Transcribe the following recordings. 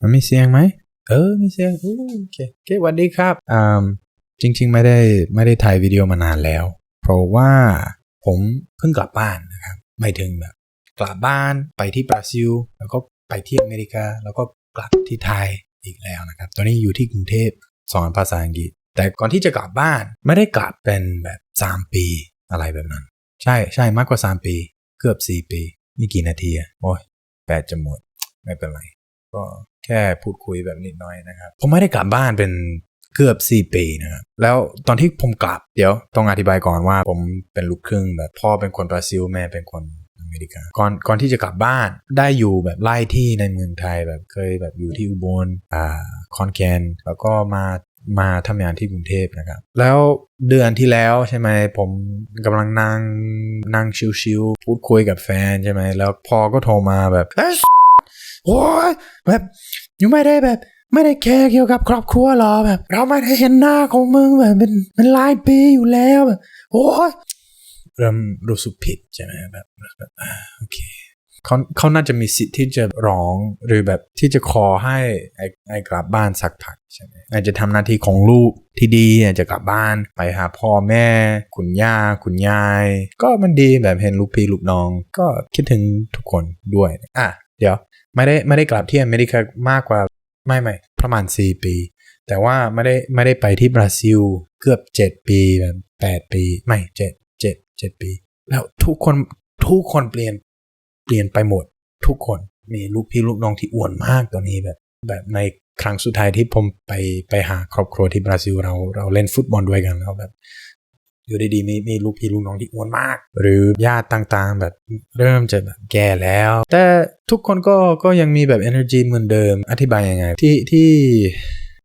มันมีเสียงไหม เออมีเสียงอู้โอเคโอเคสวัสดีครับอ่าจริง ๆ ไม่ได้ไม่ได้ถ่ายวิดีโอมานานแล้ว เพราะว่าผมเพิ่งกลับบ้านนะครับ ไม่ถึงแบบกลับบ้านไปที่บราซิล แล้วก็ไปที่อเมริกา แล้วก็กลับที่ไทยอีกแล้วนะครับ ตอนนี้อยู่ที่กรุงเทพสอนภาษาอังกฤษ แต่ก่อนที่จะกลับบ้านไม่ได้กลับเป็นแบบสามปีอะไรแบบนั้น ใช่ใช่มากกว่าสามปี เกือบสี่ปี นี่กี่นาทีอะโอ้ยแปดจะหมด ไม่เป็นไร ก็ แค่พูดคุยแบบนิดหน่อยนะครับ ผมไม่ได้กลับบ้านเป็นเกือบ 4 ปีนะครับแล้วตอนที่ผมกลับเดี๋ยวต้องอธิบายก่อนว่าผมเป็นลูกครึ่งแบบพ่อเป็นคนบราซิลแม่เป็นคนอเมริกาก่อนก่อนที่จะกลับบ้านได้อยู่แบบไล่ที่ในเมืองไทยแบบเคยแบบอยู่ที่อุบลอ่าคอนแกนแล้วก็มามาทำงานที่กรุงเทพนะครับ แล้วเดือนที่แล้วใช่ไหมผมกำลังนั่งนั่งชิวๆพูดคุยกับแฟนใช่ไหมแล้วพ่อก็โทรมาแบบเฮ้ยโอ้ยแบบ ยังไม่ได้แบบ ไม่ได้แคร์เกี่ยวกับครอบครัวหรอแบบ เราไม่ได้เห็นหน้าของมึงแบบเป็นเป็นหลายปีอยู่แล้วแบบโอ้ยเริ่มรู้สึกผิดใช่ไหมแบบแบบโอเคเขาเขาน่าจะมีสิทธิ์ที่จะร้องหรือแบบที่จะขอให้ไอ้ไอ้กลับบ้านสักพักใช่ไหมอาจจะทำหน้าที่ของลูกที่ดีอาจจะกลับบ้านไปหาพ่อแม่ คุณย่า คุณยาย ก็มันดีแบบเห็นลูกพี่ลูกน้อง ก็คิดถึงทุกคนด้วยอะเดี๋ยว ไม่ได้ไม่ได้กลับที่อเมริกามากกว่าไม่ไม่ประมาณ 4 ปี แต่ว่าไม่ได้ไม่ได้ไปที่บราซิลเกือบ 7 ปีแบบ8ปี ไม่เจ็ดเจ็ดเจ็ดปี แล้วทุกคนทุกคนเปลี่ยนเปลี่ยนไปหมด ทุกคนมีลูกพี่ลูกน้องที่อ้วนมากตัวนี้แบบ แบบในครั้งสุดท้ายที่ผมไปไปหาครอบครัวที่บราซิลเราเราเล่นฟุตบอลด้วยกันแล้วแบบ อยู่ดีๆมีมีลูกพี่ลูกน้องที่อ้วนมาก หรือญาติต่างๆ แบบเริ่มจะแบบแก่แล้ว แต่ทุกคนก็ก็ยังมีแบบ energy เหมือนเดิมอธิบายยังไง ที่ที่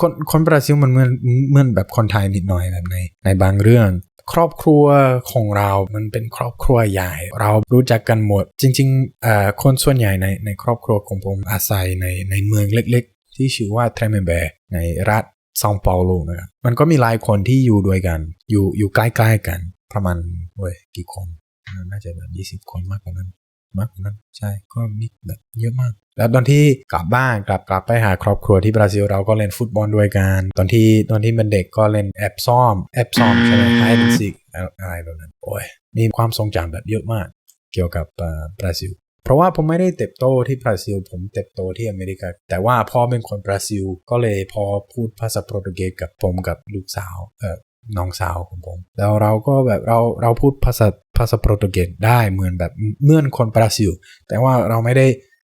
คนคนบราซิลมันเหมือนเหมือนแบบคนไทยนิดหน่อยแบบในในบางเรื่องครอบครัวของเรามันเป็นครอบครัวใหญ่ เรารู้จักกันหมด จริงๆอ่าคนส่วนใหญ่ในในครอบครัวของผมอาศัยในในเมืองเล็ก ๆ ที่ชื่อว่าเทรเมเบในรัฐ ซองเปาโลนะครับมันก็มีหลายคนที่อยู่ด้วยกัน อยู่อยู่ใกล้ๆกัน ประมาณเว้ยกี่คน น่าจะแบบยี่สิบคนมากกว่านั้น มากกว่านั้น ใช่ก็มีแบบเยอะมาก แล้วตอนที่กลับบ้านกลับกลับไปหาครอบครัวที่บราซิลเราก็เล่นฟุตบอลด้วยกัน ตอนที่ตอนที่เป็นเด็กก็เล่นแอปซ่อมแอปซ่อมใช่ไหมไฮด์ซิกอะไรแบบนั้นโอ้ยมีความทรงจำแบบเยอะมาก เกี่ยวกับบราซิล เพราะว่าผมไม่ได้เติบโตที่บราซิล ผมเติบโตที่อเมริกา แต่ว่าพ่อเป็นคนบราซิล ก็เลยพอพูดภาษาโปรตุเกสกับผมกับลูกสาวเออน้องสาวของผม แล้วเราก็แบบเราเราพูดภาษาภาษาโปรตุเกสได้เหมือนแบบเหมื่อนคนบราซิล แต่ว่าเราไม่ได้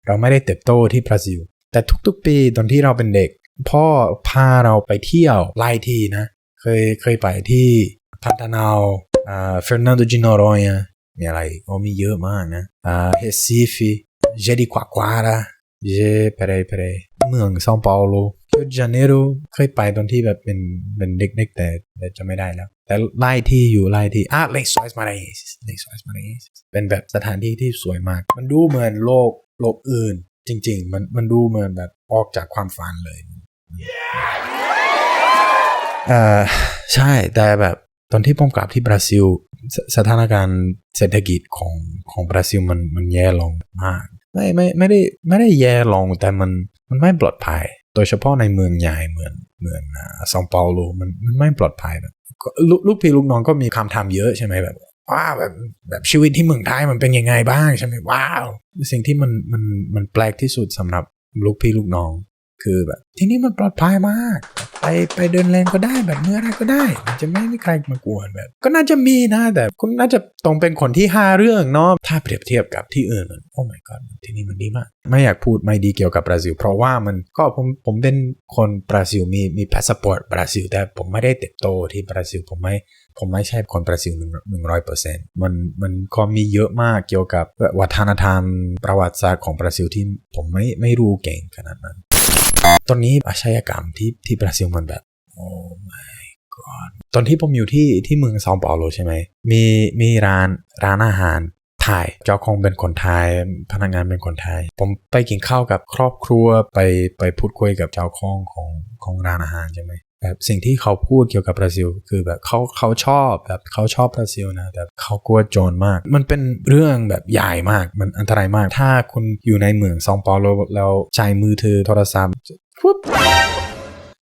เราไม่ได้เติบโตที่บราซิล แต่ทุกๆปีตอนที่เราเป็นเด็ก พ่อพาเราไปเที่ยวไล่ที่นะ เคยเคยไปที่พันธนาอ่าเฟรนันโดจิโนโรย มีอะไรกโอ้มีเยอะมากนะอ่าเฮซิฟิเจดิควาควาราเจเปเรเปเรเมืองซาเปาโลเรียโดเจเนโรเคยไปตอนที่แบบเป็นเป็นเด็กๆแต่แต่จะไม่ได้แล้ว แต่ไล่ที่อยู่ไล่ที่อะเลซอยส์มาเรสเลซอยส์มาเรสเป็นแบบสถานที่ที่สวยมาก มันดูเหมือนโลกโลกอื่น จริง ๆ มันมันดูเหมือนแบบออกจากความฝันเลยเอ่อใช่แต่แบบ ตอนที่ผมกลับที่บราซิลสสถานการณ์เศรษฐกิจของของบราซิลมันมันแย่ลงมาก ไม่ไม่ไม่ได้ไม่ได้แย่ลงแต่มันมันไม่ปลอดภัย โดยเฉพาะในเมืองใหญ่เหมือนเหมือนซองเปาโลมันมันไม่ปลอดภัยแบบลูกลูกพี่ลูกน้องก็มีคำถามเยอะใช่ไหมแบบว้าวแบบแบบชีวิตที่เมืองไทยมันเป็นยังไงบ้างใช่ไหมว้าว สิ่งที่มันมันมันแปลกที่สุดสำหรับลูกพี่ลูกน้อง คือแบบที่นี่มันปลอดภัยมาก ไปไปเดินเล่นก็ได้แบบเมื่อไรก็ได้มันจะไม่มีใครมากวนแบบ ก็น่าจะมีนะ แต่คุณน่าจะต้องเป็นคนที่ห้าเรื่องเนาะถ้าเปรียบเทียบกับที่อื่นมันโอ้ my god ที่นี่มันดีมาก ไม่อยากพูดไม่ดีเกี่ยวกับบราซิล เพราะว่ามันก็ผมผมเป็นคนบราซิลมีมีพาสปอร์ตบราซิล แต่ผมไม่ได้เติบโตที่บราซิลผมไม่ผมไม่ใช่คนบราซิลหนึ่งหนึ่งร้อยเปอร์เซ็นต์มันมันก็มีเยอะมากเกี่ยวกับวัฒนธรรมประวัติศาสตร์ของบราซิลที่ผมไม่ไม่รู้เก่งขนาดนั้น ตอนนี้อาชญากรรมที่ที่บราซิลมันแบบโอ้ my god ตอนที่ผมอยู่ที่ที่เมืองซาเปาโลใช่ไหมมีมีร้านร้านอาหารไทยเจ้าของเป็นคนไทยพนักงานเป็นคนไทย ผมไปกินข้าวกับครอบครัวไปไปพูดคุยกับเจ้าของของของร้านอาหารใช่ไหมแบบสิ่งที่เขาพูดเกี่ยวกับบราซิล คือแบบเขาเขาชอบแบบเขาชอบบราซิลนะแต่เขากลัวโจรมาก มันเป็นเรื่องแบบใหญ่มากมันอันตรายมาก ถ้าคุณอยู่ในเมืองซองเปาโลแล้วใช้มือถือโทรศัพท์ ปุ๊บ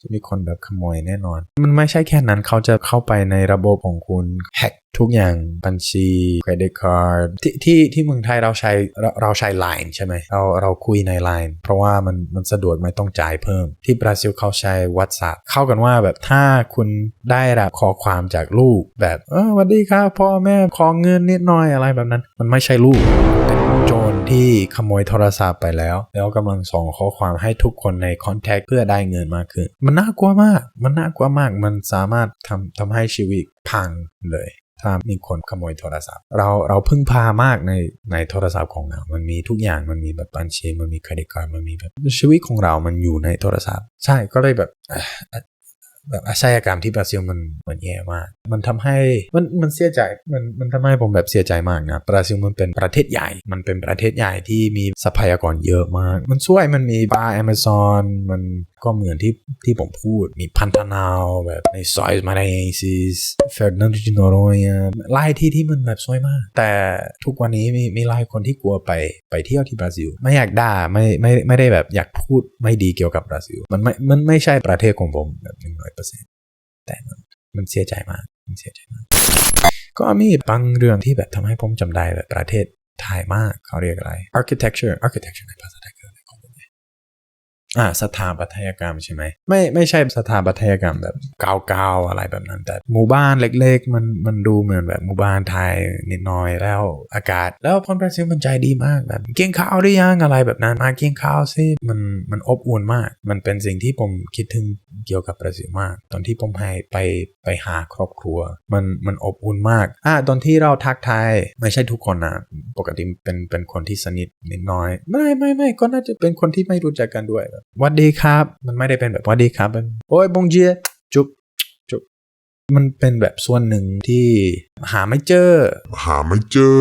จะมีคนแบบขโมยแน่นอน มันไม่ใช่แค่นั้นเขาจะเข้าไปในระบบของคุณแฮกทุกอย่างบัญชีเครดิตการ์ดที่ที่ที่เมืองไทยเราใช้เราเราใช้ Line ใช่ไหมเราเราคุยใน Line เพราะว่ามันมันสะดวกไม่ต้องจ่ายเพิ่ม ที่บราซิลเขาใช้ WhatsApp เข้ากันว่าแบบถ้าคุณได้รับข้อความจากลูกแบบเออสวัสดีครับพ่อแม่ขอเงินนิดหน่อยอะไรแบบนั้น มันไม่ใช่ลูกเป็นโจร ที่ขโมยโทรศัพท์ไปแล้ว แล้วกำลังส่งข้อความให้ทุกคนในคอนแทคเพื่อได้เงินมากขึ้น มันน่ากลัวมาก มันน่ากลัวมาก มันสามารถทำทำให้ชีวิตพังเลยถ้ามีคนขโมยโทรศัพท์ เราเราพึ่งพามากในในโทรศัพท์ของเรา มันมีทุกอย่างมันมีแบบบัญชีมันมีเครดิตการ์ดมันมีแบบชีวิตของเรา มันอยู่ในโทรศัพท์ ใช่ก็เลยแบบ แบบอาชญากรรมที่บราซิลมันมันแย่มาก มันทำให้มันมันเสียใจ มันมันทำให้ผมแบบเสียใจมากนะ บราซิลมันเป็นประเทศใหญ่ มันเป็นประเทศใหญ่ที่มีทรัพยากรเยอะมาก มันช่วยมันมีป่าแอมะซอน มันก็เหมือนที่ที่ผมพูดมีพันธนาวแบบในซอยมาเรซิสเฟรนันดิโนโรยไล่ที่ที่มันแบบสวยมาก แต่ทุกวันนี้มีมีหลายคนที่กลัวไปไปเที่ยวที่บราซิล ไม่อยากด่าไม่ไม่ไม่ได้แบบอยากพูดไม่ดีเกี่ยวกับบราซิล มันไม่มันไม่ใช่ประเทศของผมแบบหนึ่งร้อยเปอร์เซ็นต์แต่มันมันเสียใจมากมันเสียใจมาก ก็มีบางเรื่องที่แบบทำให้ผมจำได้แบบประเทศไทยมากเขาเรียกอะไร architecture architecture ในภาษาไทย อ่าสถาปัตยกรรมใช่ไหมไม่ไม่ใช่สถาปัตยกรรมแบบเก่าๆอะไรแบบนั้น แต่หมู่บ้านเล็ก ๆ มันมันดูเหมือนแบบหมู่บ้านไทยนิดหน่อยแล้วอากาศ แล้วคนบราซิลมันใจดีมากแบบกินข้าวหรือยังอะไรแบบนั้นมากินข้าวสิมันมันอบอุ่นมาก มันเป็นสิ่งที่ผมคิดถึงเกี่ยวกับบราซิลมาก ตอนที่ผมให้ไปไปหาครอบครัว มันมันอบอุ่นมากอ่าตอนที่เราทักทายไม่ใช่ทุกคนนะปกติเป็นเป็นคนที่สนิทนิดน้อย ไม่ไม่ไม่ก็น่าจะเป็นคนที่ไม่รู้จักกันด้วยแบบวัดดีครับ มันไม่ได้เป็นแบบวัดดีครับ มันโอ้ยบงเจียจุ๊บจุ๊บ มันเป็นแบบส่วนหนึ่งที่หาไม่เจอ หาไม่เจอ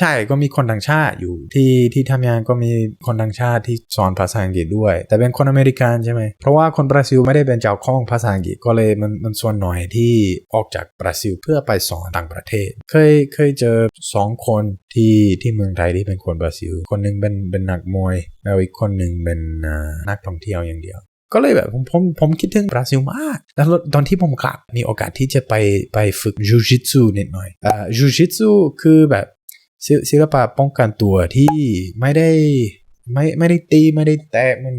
ใช่ก็มีคนต่างชาติอยู่ที่ที่ทำงานก็มีคนต่างชาติที่สอนภาษาอังกฤษด้วย แต่เป็นคนอเมริกันใช่ไหมเพราะว่าคนบราซิลไม่ได้เป็นเจ้าของภาษาอังกฤษก็เลยมันมันส่วนหน่อยที่ออกจากบราซิลเพื่อไปสอนต่างประเทศ เคยเคยเจอสองคนที่ที่เมืองไทยที่เป็นคนบราซิล คนหนึงเป็นเป็นนักมวยแล้วอีกคนหนึ่งเป็นอ่านักท่องเที่ยวอย่างเดียว ก็เลยแบบผมผมผมคิดถึงบราซิลมาก แล้วตอนที่ผมกลับมีโอกาสที่จะไปไปฝึกจูจิตซูนิดหน่อยอ่าจูจิตซูคือแบบศิลปะป้องกันตัวที่ไม่ได้ไม่ไม่ได้ตีไม่ได้แตะมัน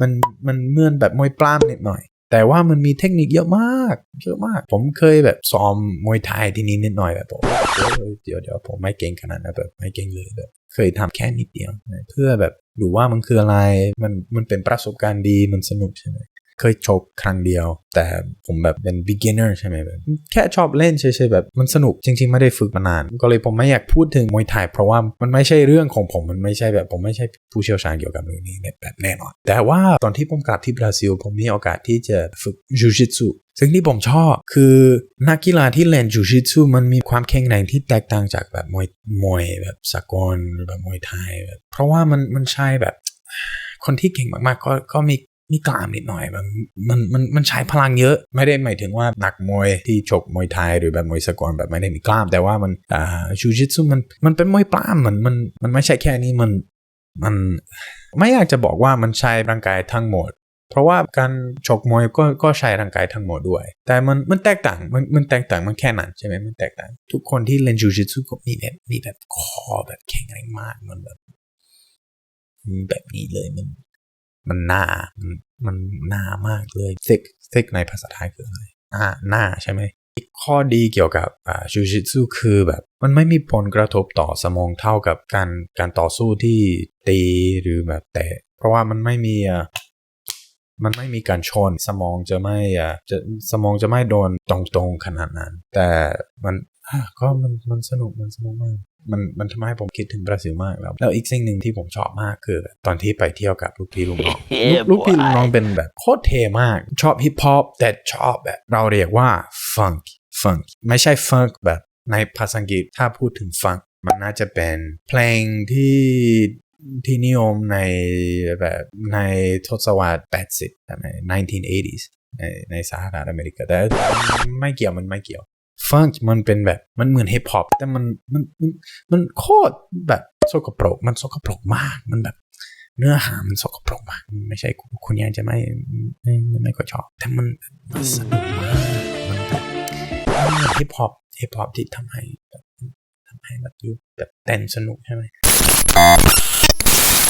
มันมันเหมือนแบบมวยปล้ำนิดหน่อย แต่ว่ามันมีเทคนิคเยอะมากเยอะมาก ผมเคยแบบซ้อมมวยไทยที่นี่นิดหน่อยแบบผมเดี๋ยวเดี๋ยวผมไม่เก่งขนาดนั้นแบบไม่เก่งเลยแบบ เคยทำแค่นิดเดียวเพื่อแบบดูว่ามันคืออะไรมันมันเป็นประสบการณ์ดีมันสนุกใช่ไหมเคยชกครั้งเดียว แต่ผมแบบเป็น beginner ใช่ไหมแบบแค่ชอบเล่นเฉยๆแบบมันสนุกจริง ๆ ไม่ได้ฝึกมานาน ก็เลยผมไม่อยากพูดถึงมวยไทยเพราะว่ามันไม่ใช่เรื่องของผมมันไม่ใช่แบบผมไม่ใช่ผู้เชี่ยวชาญเกี่ยวกับเรื่องนี้เนี่ยแบบแน่นอน แต่ว่าตอนที่ผมกลับที่บราซิล ผมมีโอกาสที่จะฝึกจูจิตสุ ซึ่งที่ผมชอบคือนักกีฬาที่เล่นจูจิตสุมันมีความแข็งแรงที่แตกต่างจากแบบมวยมวยแบบสากลหรือแบบมวยไทยแบบเพราะว่ามันมันใช่แบบ คนที่เก่งมากๆก็ก็มีมีกล้ามนิดหน่อยมันมันมันมันใช้พลังเยอะ ไม่ได้หมายถึงว่านักมวยที่ชกมวยไทยหรือแบบมวยสากลแบบไม่ได้มีกล้าม แต่ว่ามันอ่าจูจิตซุมันมันเป็นมวยปล้ามมันมันมันไม่ใช่แค่นี้มันมันไม่อยากจะบอกว่ามันใช้ร่างกายทั้งหมด เพราะว่าการชกมวยก็ก็ใช้ร่างกายทั้งหมดด้วย แต่มันมันแตกต่างมันมันแตกต่างมันแค่นั้นใช่ไหมมันแตกต่าง ทุกคนที่เล่นจูจิตซุก็มีแบบมีแบบคอแบบแข็งแรงมากมันแบบแบบนี้เลยมัน มันหน้ามันมันหน้ามากเลยเซ็กซ็กในภาษาไทยคืออะไรอ่าหน้าใช่ไหมอีกข้อดีเกี่ยวกับอ่าจูจิตซูคือแบบ มันไม่มีผลกระทบต่อสมองเท่ากับการการต่อสู้ที่ตีหรือแบบแต่เพราะว่ามันไม่มีอ่า มันไม่มีการชนสมองจะไม่อ่าจะสมองจะไม่โดนตรงๆขนาดนั้น แต่มันอะก็มันมันสนุกมันสนุกมากมันมันทำให้ผมคิดถึงบราซิลมากแล้ว แล้วอีกสิ่งหนึ่งที่ผมชอบมากคือแบบตอนที่ไปเที่ยวกับลูกพี่ลูกน้องลูกลูกพี่ลูกน้องเป็นแบบโคตรเท่มาก ชอบฮิปฮอปแต่ชอบแบบ เราเรียกว่าฟังก์ฟังก์ไม่ใช่ฟังก์แบบในภาษาอังกฤษถ้าพูดถึงฟังก์มันน่าจะเป็นเพลงที่ ที่นิยมในแบบในทศวรรษ 80ใช่ไหม 1980s ในในสหรัฐอเมริกาแต่ไม่เกี่ยวมันไม่เกี่ยวฟังมันเป็นแบบมันเหมือนฮิปฮอปแต่มันมันมันมันโคตรแบบสกปรกมันสกปรกมากมันแบบเนื้อหามันสกปรกมากไม่ใช่คุณคุณยังจะไม่ไม่ไม่ไม่ค่อยชอบ แต่มันมันสนุกมากมันแบบมันเหมือนฮิปฮอปฮิปฮอปที่ทำให้ทำให้แบบดูแบบเต้นสนุกใช่ไหม